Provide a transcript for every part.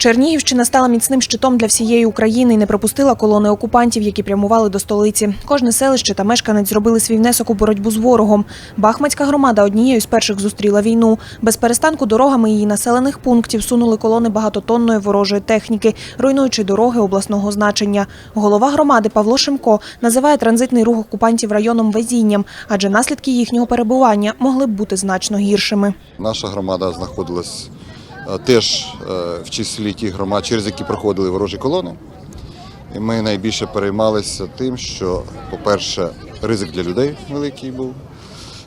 Чернігівщина стала міцним щитом для всієї України і не пропустила колони окупантів, які прямували до столиці. Кожне селище та мешканець зробили свій внесок у боротьбу з ворогом. Бахмацька громада однією з перших зустріла війну. Без перестанку дорогами її населених пунктів сунули колони багатотонної ворожої техніки, руйнуючи дороги обласного значення. Голова громади Павло Шимко називає транзитний рух окупантів районом везінням, адже наслідки їхнього перебування могли б бути значно гіршими. Наша громада знаходилась теж е, в числі тих громад, через які проходили ворожі колони. І ми найбільше переймалися тим, що, по-перше, ризик для людей великий був.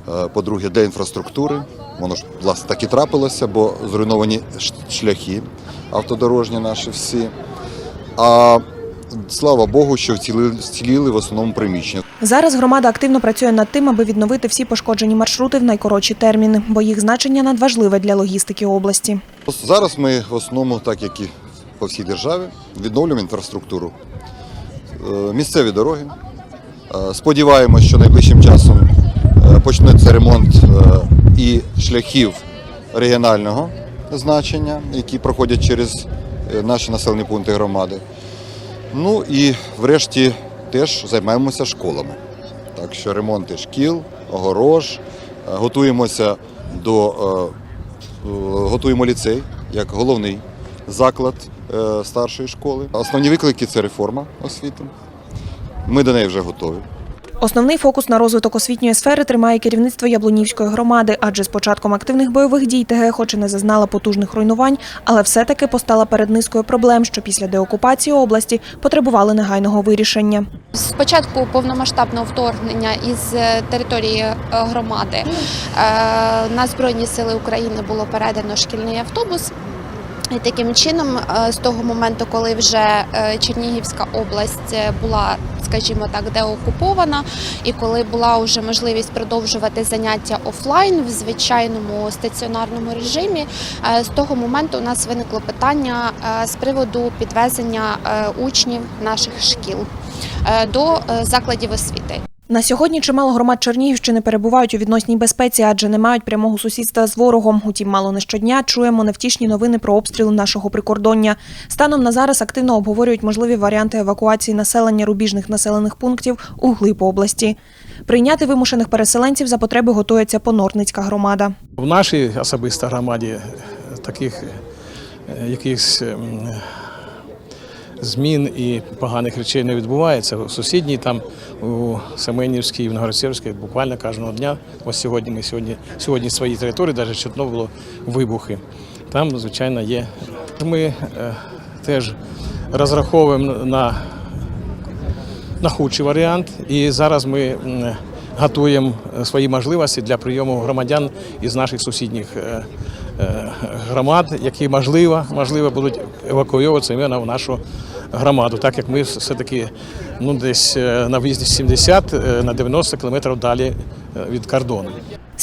Е, По-друге, для інфраструктури. Воно ж власне так і трапилося, бо зруйновані шляхи автодорожні наші всі. А слава Богу, що вцілили, вціліли в основному приміщення. Зараз громада активно працює над тим, аби відновити всі пошкоджені маршрути в найкоротші терміни, бо їх значення надважливе для логістики області. Зараз ми в основному, так як і по всій державі, відновлюємо інфраструктуру. Е, Місцеві дороги. Е, Сподіваємось, що найближчим часом е, почнеться ремонт і шляхів регіонального значення, які проходять через наші населені пункти громади. Ну і врешті теж займаємося школами. Так що ремонти шкіл, огорож, е, готуємося до е, е, готуємо ліцей як головний заклад старшої школи. Основні виклики це реформа освіти. Ми до неї вже готові. Основний фокус на розвиток освітньої сфери тримає керівництво Яблунівської громади, адже з початком активних бойових дій ТГ хоч і не зазнала потужних руйнувань, але все-таки постала перед низкою проблем, що після деокупації області потребували негайного вирішення. З початку повномасштабного вторгнення із е, території е, громади е, на Збройні Сили України було передано шкільний автобус. І таким чином, е, з того моменту, коли вже е, Чернігівська область е, була, скажімо так, деокупована, і коли була вже можливість продовжувати заняття офлайн в звичайному стаціонарному режимі, з того моменту у нас виникло питання з приводу підвезення учнів наших шкіл до закладів освіти. На сьогодні чимало громад Чернігівщини перебувають у відносній безпеці, адже не мають прямого сусідства з ворогом. Утім, мало не щодня чуємо невтішні новини про обстріли нашого прикордоння. Станом на зараз активно обговорюють можливі варіанти евакуації населення рубіжних населених пунктів у глиб області. Прийняти вимушених переселенців за потреби готується Понорницька громада. В нашій особисто громаді таких е, якихось змін і поганих речей не відбувається. У сусідній там у Семенівській, в Новгородцівській буквально кожного дня. Ось сьогодні ми сьогодні сьогодні в своїй території, навіть чутно було вибухи. Там, звичайно, є. Ми е, теж розраховуємо на на худший варіант. І зараз ми готуємо свої можливості для прийому громадян із наших сусідніх е, е, громад, які можливо, можливо будуть евакуюватися в нашу громаду, так як ми все-таки ну, десь е, на в'їзді 70 е, на 90 кілометрів далі е, від кордону.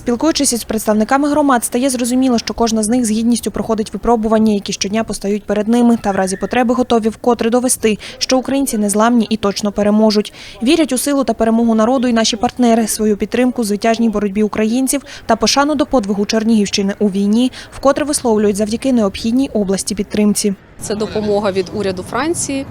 Спілкуючись із представниками громад, стає зрозуміло, що кожна з них з гідністю проходить випробування, які щодня постають перед ними, та в разі потреби готові вкотре довести, що українці незламні і точно переможуть. Вірять у силу та перемогу народу і наші партнери, свою підтримку звитяжній боротьбі українців та пошану до подвигу Чернігівщини у війні, вкотре висловлюють завдяки необхідній області підтримці. Це допомога від уряду Франції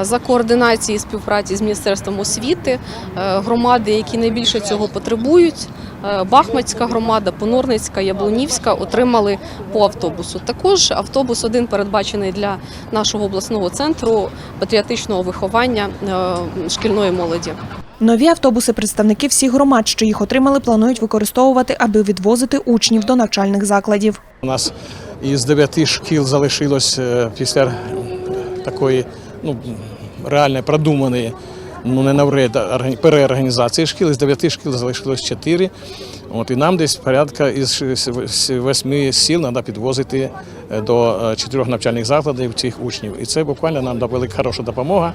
за координації співпраці з міністерством освіти, е, громади, які найбільше цього потребують. е, Бахмацька громада, Понорницька, Яблунівська отримали по автобусу. Також автобус один передбачений для нашого обласного центру патріотичного виховання е, шкільної молоді. Нові автобуси представники всіх громад, що їх отримали, планують використовувати, аби відвозити учнів до навчальних закладів. У нас із дев'яти шкіл залишилось після такої ну, реально продуманої, ну не навряд, переорганізації шкіл. Із дев'яти шкіл залишилось чотири. От, і нам десь порядка із восьми сіл треба підвозити е, до е, чотирьох навчальних закладів цих учнів. І це буквально нам велика хороша допомога.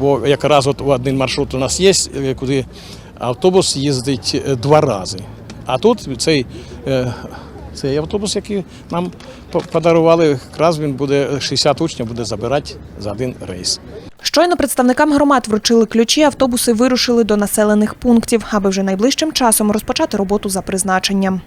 Бо якраз от один маршрут у нас є, е, куди автобус їздить два рази. А тут цей, е, цей автобус, який нам по- подарували, якраз він буде 60 учнів буде забирати за один рейс. Щойно представникам громад вручили ключі, автобуси вирушили до населених пунктів, аби вже найближчим часом розпочати роботу за призначенням.